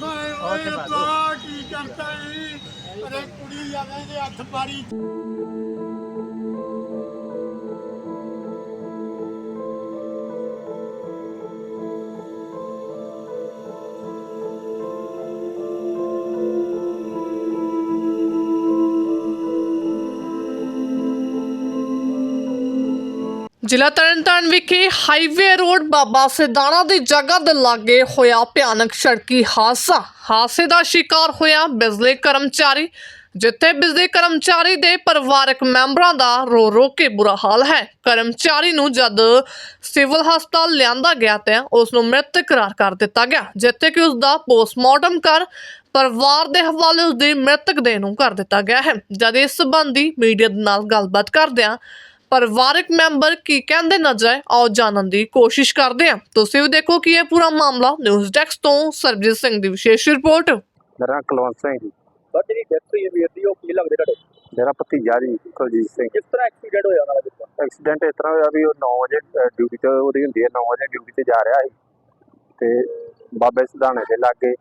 ਮੈਂ ਓਏ ਤਾਂ ਕੀ ਕਰਤਾ ਈ? ਅਰੇ ਕੁੜੀ ਆਵੇ ਦੇ ਹੱਥ ਪਾੜੀ ਜ਼ਿਲ੍ਹਾ ਤਰਨਤਾਰਨ ਵਿਖੇ ਹਾਈਵੇ ਰੋਡ ਬਾਬਾ ਸਿਧਾਣਾ ਦੀ ਜਗ੍ਹਾ ਦੇ ਲਾਗੇ ਹੋਇਆ ਭਿਆਨਕ ਸੜਕੀ ਹਾਦਸਾ। ਹਾਦਸੇ ਦਾ ਸ਼ਿਕਾਰ ਹੋਇਆ ਬਿਜਲੀ ਕਰਮਚਾਰੀ, ਜਿੱਥੇ ਬਿਜਲੀ ਕਰਮਚਾਰੀ ਦੇ ਪਰਿਵਾਰਕ ਮੈਂਬਰਾਂ ਦਾ ਰੋ ਰੋ ਕੇ ਬੁਰਾ ਹਾਲ ਹੈ। ਕਰਮਚਾਰੀ ਨੂੰ ਜਦ ਸਿਵਲ ਹਸਪਤਾਲ ਲਿਆਂਦਾ ਗਿਆ ਤਾਂ ਉਸ ਨੂੰ ਮ੍ਰਿਤ ਕਰਾਰ ਕਰ ਦਿੱਤਾ ਗਿਆ, ਜਿੱਥੇ ਕਿ ਉਸ ਦਾ ਪੋਸਟਮਾਰਟਮ ਕਰ ਪਰਿਵਾਰ ਦੇ ਹਵਾਲੇ ਉਸ ਦੀ ਮ੍ਰਿਤਕ ਦੇਹ ਨੂੰ ਕਰ ਦਿੱਤਾ ਗਿਆ ਹੈ। ਜਦ ਇਸ ਸੰਬੰਧੀ ਮੀਡੀਆ ਦੇ ਨਾਲ ਗੱਲਬਾਤ ਕਰਦਿਆਂ ਪਰਿਵਾਰਕ ਮੈਂਬਰ ਕੀ ਕਹਿੰਦੇ ਨਜ਼ਰ ਆਏ ਆਓ ਜਾਣਨ ਦੀ ਕੋਸ਼ਿਸ਼ ਕਰਦੇ ਹਾਂ। ਤੁਸੀਂ ਵੀ ਦੇਖੋ ਕਿ ਇਹ ਪੂਰਾ ਮਾਮਲਾ ਨਿਊਜ਼ ਡੈਸਕ ਤੋਂ ਸਰਬਜੀਤ ਸਿੰਘ ਦੀ ਵਿਸ਼ੇਸ਼ ਰਿਪੋਰਟ। ਮੇਰਾ ਨਾਂ ਕੁਲਵੰਤ ਸਿੰਘ ਜੀ। ਬਸ ਜਿਹੜੀ ਡੈਥ ਹੋਈ ਹੈ ਵੀਰ ਦੀ ਉਹ ਕੀ ਲੱਗਦੇ ਤੁਹਾਡੇ? ਮੇਰਾ ਭਤੀਜਾ ਜੀ ਕੁਲਜੀਤ ਸਿੰਘ। ਕਿਸ ਤਰ੍ਹਾਂ ਐਕਸੀਡੈਂਟ ਹੋਇਆ ਉਹਨਾਂ ਦਾ ਐਕਸੀਡੈਂਟ ਇਸ ਤਰ੍ਹਾਂ ਹੋਇਆ ਵੀ ਉਹ 9 ਵਜੇ ਡਿਊਟੀ ਤੇ ਉਹਦੀ ਹੁੰਦੀ ਹੈ 9 ਵਜੇ ਡਿਊਟੀ ਤੇ ਜਾ ਰਿਹਾ ਸੀ। ਤੇ ਬਾਬੇ ਸਿਧਾਣੇ ਦੇ ਲਾਗੇ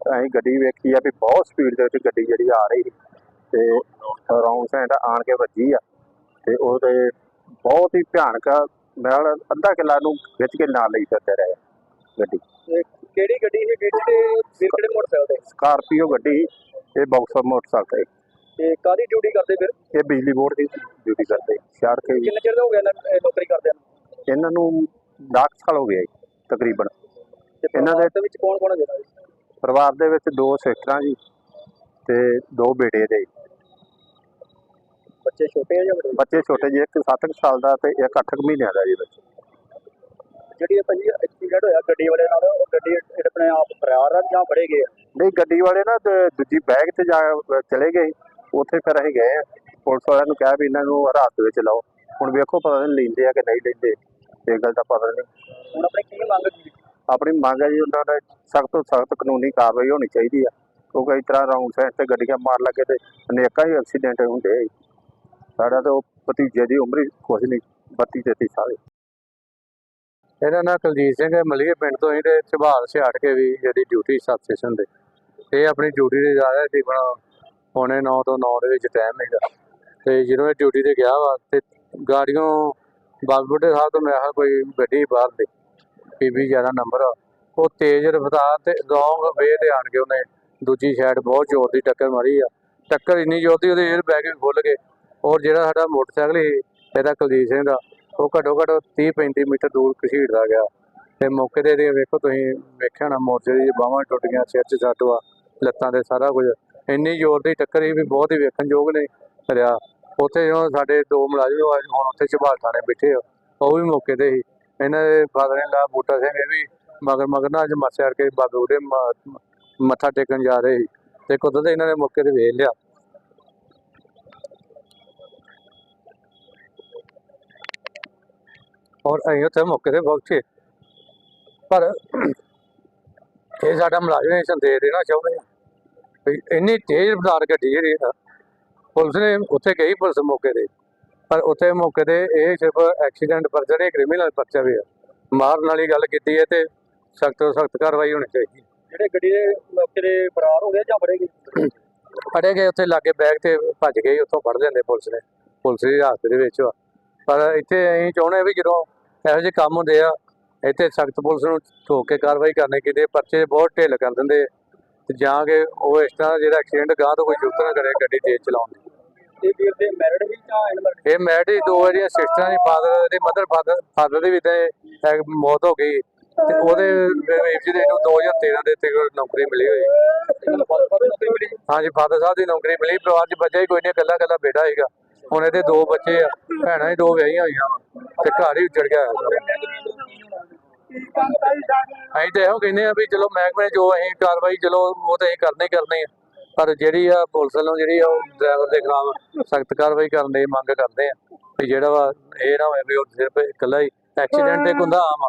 ਅਸੀਂ ਗੱਡੀ ਵੇਖੀ ਆ ਵੀ ਬਹੁਤ ਸਪੀਡ ਦੇ ਵਿੱਚ ਗੱਡੀ ਜਿਹੜੀ ਆ ਰਹੀ ਸੀ। ਤੇ ਰੌਂਗ ਸਾਈਡ ਆਣ ਕੇ ਵੱਜੀ ਆ। ਤੇ ਉਹਦੇ ਬਹੁਤ ਹੀ ਭਿਆਨਕ। ਨਾਲ ਅੱਧਾ ਕਿੱਲਾ ਨੂੰ ਖਿੱਚ ਕੇ ਨਾਲ ਲਈ ਫਿਰਦੇ ਰਹੇ। ਗੱਡੀ। ਕਿਹੜੀ ਗੱਡੀ ਸੀ? ਵੀਰ ਤੇ ਵੀਰ ਕਿਹੜੇ ਮੋਟਰਸਾਈਕਲ ਤੇ? ਸਕਾਰਪੀਓ ਗੱਡੀ ਇਹ ਬਾਕਸਰ ਮੋਟਰਸਾਈਕਲ ਤੇ। ਕਾਦੀ ਡਿਊਟੀ ਕਰਦੇ ਫਿਰ। ਇਹ ਬਿਜਲੀ ਬੋਰਡ ਦੀ ਡਿਊਟੀ ਕਰਦੇ। ਸ਼ਹਿਰ ਕੇ ਕਿੰਨੇ ਚਿਰ ਹੋ ਗਿਆ ਨੌਕਰੀ ਕਰਦਿਆਂ ਨੂੰ? ਇਹਨਾਂ ਨੂੰ 10 ਸਾਲ ਹੋ ਗਏ ਤਕਰੀਬਨ। ਇਹਨਾਂ ਦੇ- ਵਿੱਚ ਕੌਣ ਕੌਣ ਹੈ ਪਰਿਵਾਰ ਦੇ ਵਿੱਚ ਦੋ ਸਿਸਟਰਾਂ ਜੀ ਤੇ ਦੋ ਬੇਟੇ ਦੇ ਬੱਚੇ ਛੋਟੇ ਆ ਜਾਂ ਵੱਡੇ? ਬੱਚੇ ਛੋਟੇ ਜਿਹੇ ਇੱਕ 7 ਸਾਲ ਦਾ ਤੇ ਇੱਕ 8 ਮਹੀਨਿਆਂ ਦਾ ਜੀ ਬੱਚਾ। ਜਿਹੜੀ ਇਹ ਭਾਜੀ ਐਕਸੀਡੈਂਟ ਹੋਇਆ ਗੱਡੀ ਵਾਲੇ ਨਾਲ ਉਹ ਗੱਡੀ ਇਹ ਆਪਣੇ ਆਪ ਫਰਾਰ ਆ ਜਾਂ ਫੜੇ ਗਏ ਆ? ਨਹੀਂ ਗੱਡੀ ਵਾਲੇ ਨਾ ਤੇ ਦੂਜੀ ਬੈਗ ਤੇ ਜਾ ਚਲੇ ਗਏ। ਉੱਥੇ ਫਿਰ ਅਸੀਂ ਗਏ ਪੁਲਿਸ ਵਾਲਿਆਂ ਨੂੰ ਕਿਹਾ ਵੀ ਇਹਨਾਂ ਨੂੰ ਰਾਤ ਵਿੱਚ ਲਾਓ। ਹੁਣ ਵੇਖੋ ਪਤਾ ਨਹੀਂ ਲੈਂਦੇ ਆ ਕਿ ਨਹੀਂ ਲੈਂਦੇ। ਇਹ ਗੱਲ ਦਾ ਪਤਾ ਨਹੀਂ। ਹੁਣ ਆਪਣੇ ਕੀ ਮੰਗ ਕੀ? ਆਪਣੀ ਮੰਗ ਹੈ ਜੀ ਉਹਨਾਂ ਦਾ ਸਖਤ ਤੋਂ ਸਖਤ ਕਾਨੂੰਨੀ ਕਾਰਵਾਈ ਹੋਣੀ ਚਾਹੀਦੀ ਆ। ਕਿਉਂਕਿ ਇਸ ਤਰ੍ਹਾਂ ਰੌਂਗ ਸਾਈਡ ਤੇ ਗੱਡੀਆਂ ਮਾਰ ਲੱਗੇ ਤੇ ਅਨੇਕਾਂ ਹੀ ਐਕਸੀਡੈਂਟ ਹੁੰਦੇ ਆ ਜੀ। ਸਾਡਾ ਤਾਂ ਉਹ ਭਤੀਜੇ ਦੀ ਉਮਰ ਹੀ ਕੁਛ ਨਹੀਂ 32 33 ਸਾਲ ਇਹਦਾ ਨਾਂ ਕੁਲਜੀਤ ਸਿੰਘ ਹੈ, ਮਲੀਏ ਪਿੰਡ ਤੋਂ ਹੀ ਤੇ ਝਬਾਲ ਸਿਆੜ ਕੇ ਵੀ ਜਿਹੜੀ ਡਿਊਟੀ ਸਬ ਸਟੇਸ਼ਨ ਤੇ। ਆਪਣੀ ਡਿਊਟੀ ਤੇ ਜਾ ਰਿਹਾ ਸੀ ਬਣਾ ਪੌਣੇ 9 ਤੋਂ 9 ਦੇ ਵਿੱਚ ਟਾਈਮ ਹੈਗਾ। ਤੇ ਜਦੋਂ ਇਹ ਡਿਊਟੀ ਤੇ ਗਿਆ ਵਾ ਤੇ ਗਾੜੀਆਂ ਬਾਗਬੁੱਢੇ ਸਾਹਿਬ ਤੋਂ ਮੈਂ ਕਿਹਾ ਕੋਈ ਗੱਡੀ ਬਾਹਰ ਦੇ ਪੀਬੀ 11 ਨੰਬਰ ਆ। ਉਹ ਤੇਜ਼ ਰਫ਼ਤਾਰ ਤੇ ਲੌਂਗ ਵੇ ਤੇ ਆਣ ਕੇ ਉਹਨੇ ਦੂਜੀ ਸਾਈਡ ਬਹੁਤ ਜ਼ੋਰ ਦੀ ਟੱਕਰ ਮਾਰੀ ਆ। ਟੱਕਰ ਇੰਨੀ ਜ਼ੋਰ ਦੀ ਉਹਦੇ 에ਅਰ ਬੈਗ ਵੀ ਖੁੱਲ ਗਏ। ਔਰ ਜਿਹੜਾ ਸਾਡਾ ਮੋਟਰਸਾਈਕਲ ਸੀ ਇਹਦਾ ਕੁਲਦੀਪ ਸਿੰਘ ਦਾ ਉਹ ਘੱਟੋ ਘੱਟ 30 35 ਮੀਟਰ ਦੂਰ ਘਸੀੜਦਾ ਗਿਆ। ਤੇ ਮੌਕੇ ਤੇ ਇਹਦੇ ਵੇਖੋ ਤੁਸੀਂ ਵੇਖਿਆ ਨਾ ਮੋਰਚੇ ਦੀ ਬਾਹਾਂ ਟੁੱਟ ਗਈਆਂ ਸਿਰ 'ਚ ਸੱਟ ਵਾ ਲੱਤਾਂ ਤੇ ਸਾਰਾ ਕੁਝ। ਇੰਨੀ ਜ਼ੋਰ ਦੀ ਟੱਕਰ ਸੀ ਵੀ ਬਹੁਤ ਹੀ ਵੇਖਣਯੋਗ ਨੇ ਰਿਹਾ। ਉੱਥੇ ਜਦੋਂ ਸਾਡੇ ਦੋ ਮੁਲਾਜ਼ਮ ਆ, ਹੁਣ ਉੱਥੇ ਝਬਾਲ ਥਾਣੇ ਬੈਠੇ ਆ। ਉਹ ਵੀ ਮੌਕੇ ਤੇ ਸੀ। ਇਹਨਾਂ ਦੇ ਫਾਦਰ ਨੇ ਲਾ ਬੂਟਾ ਸਿੰਘ ਇਹ ਵੀ ਮਗਰ ਮਗਰ ਨਾ ਅੱਜ ਮੱਸਿਆ ਕੇ ਬਾਬੇ ਉਹਦੇ ਮ- ਮੱਥਾ ਟੇਕਣ ਜਾ ਰਹੇ ਸੀ। ਤੇ ਕੁਦਰਤ ਇਹਨਾਂ ਨੇ ਮੌਕੇ ਤੇ ਵੇਖ ਲਿਆ। ਔਰ ਅਸੀਂ ਉੱਥੇ ਮੌਕੇ ਤੇ ਪਹੁੰਚੇ ਪਰ ਇਹ ਸਾਡਾ ਮੁਲਾਜ਼ਮ ਇਹ ਸੰਦੇਸ਼ ਦੇਣਾ ਚਾਹੁੰਦੇ ਆ। ਵੀ ਇੰਨੀ ਤੇਜ਼ ਰਫ਼ਤਾਰ ਗੱਡੀ ਜਿਹੜੀ ਆ ਪੁਲਿਸ ਨੇ ਉੱਥੇ ਗਈ ਪੁਲਿਸ ਮੌਕੇ ਤੇ। ਪਰ ਉੱਥੇ ਮੌਕੇ ਤੇ ਇਹ ਸਿਰਫ ਐਕਸੀਡੈਂਟ ਪਰ ਜਿਹੜੇ ਕ੍ਰਿਮੀਨਲ ਪਰਚਾ ਵੀ ਆ ਮਾਰਨ ਵਾਲੀ ਗੱਲ ਕੀਤੀ ਹੈ ਤੇ ਸਖਤ ਤੋਂ ਸਖਤ ਕਾਰਵਾਈ ਹੋਣੀ ਚਾਹੀਦੀ। ਜਿਹੜੇ ਗੱਡੀ ਦੇ ਮੌਕੇ ਦੇ ਫਰਾਰ ਹੋ ਗਏ ਜਾਂ ਫੜੇ ਗਏ? ਫੜੇ ਗਏ ਉੱਥੇ ਲਾਗੇ ਬੈਗ ਤੇ ਭੱਜ ਗਏ ਉੱਥੋਂ ਫੜ ਲੈਂਦੇ ਪੁਲਿਸ ਨੇ। ਪੁਲਿਸ ਦੀ ਹਾਜ਼ਰੀ ਦੇ ਵਿੱਚ। ਪਰ ਇੱਥੇ ਅਸੀਂ ਚਾਹੁੰਦੇ ਵੀ ਜਦੋਂ ਇਹੋ ਜਿਹੇ ਕੰਮ ਹੁੰਦੇ ਆ ਇੱਥੇ ਸਖਤ ਪੁਲਿਸ ਨੂੰ ਠੋਕ ਕੇ ਕਾਰਵਾਈ ਕਰਨੀ ਚਾਹੀਦੀ ਪਰਚੇ ਬਹੁਤ ਢਿੱਲ ਕਰ ਦਿੰਦੇ ਤੇ ਜਾਂ ਕਿ ਉਹ ਇਸ ਤਰ੍ਹਾਂ ਜਿਹੜਾ ਐਕਸੀਡੈਂਟ ਗਾਂ ਤੋਂ ਕੋਈ ਜ਼ਰੂਰਤ ਨਾ ਕਰੇ ਗੱਡੀ ਤੇਜ਼ ਚਲਾਉਣ ਦੀ। ਦੇ ਮੈਰਿਡ ਇਹ ਮੈਰਿਜ ਦੋ ਵਾਰੀਆਂ ਸਿਸਟਰਾਂ ਦੀ ਫਾਦਰ ਦੀ ਮਦਰ ਫਾਦਰ ਫਾਦਰ ਦੀ ਵੀ ਤੇ ਮੌਤ ਹੋ ਗਈ ਤੇ ਉਹਦੇ ਵੀਰ ਜੀ ਦੇ ਨੂੰ 2013 ਦੇ ਤੇ ਨੌਕਰੀ ਮਿਲੀ ਹੋਈ। ਹਾਂਜੀ ਫਾਦਰ ਸਾਹਿਬ ਦੀ ਨੌਕਰੀ ਮਿਲੀ ਪਰਿਵਾਰ 'ਚ ਬੱਚਾ ਹੀ ਕੋਈ ਨਹੀਂ ਇਕੱਲਾ ਇਕੱਲਾ ਬੇਟਾ ਹੈਗਾ। ਹੁਣ ਇਹਦੇ ਦੋ ਬੱਚੇ ਆ, ਭੈਣਾਂ ਹੀ ਦੋ ਵਿਆਹੀਆਂ ਹੋਈਆਂ ਵਾਂ, ਤੇ ਘਰ ਹੀ ਉੱਜੜ ਗਿਆ ਅਸੀਂ ਤਾਂ ਇਹੋ ਕਹਿੰਦੇ ਆ ਵੀ ਚਲੋ ਮਹਿਕਮੇ ਜੋ ਅਸੀਂ ਕਾਰਵਾਈ, ਚਲੋ ਉਹ ਤਾਂ ਅਸੀਂ ਕਰਨੀ ਕਰਨੀ ਆ ਪਰ ਜਿਹੜੀ ਆ ਪੁਲਿਸ ਵੱਲੋਂ ਜਿਹੜੀ ਆ ਉਹ ਡਰਾਈਵਰ ਦੇ ਖਿਲਾਫ ਸਖਤ ਕਾਰਵਾਈ ਕਰਨ ਦੀ ਮੰਗ ਕਰਦੇ ਆ ਵੀ ਜਿਹੜਾ ਵਾ ਇਹ ਨਾ ਹੋਵੇ ਵੀ ਉਹ ਸਿਰਫ ਇਕੱਲਾ ਹੀ ਐਕਸੀਡੈਂਟ ਇੱਕ ਹੁੰਦਾ ਆਮ ਆ।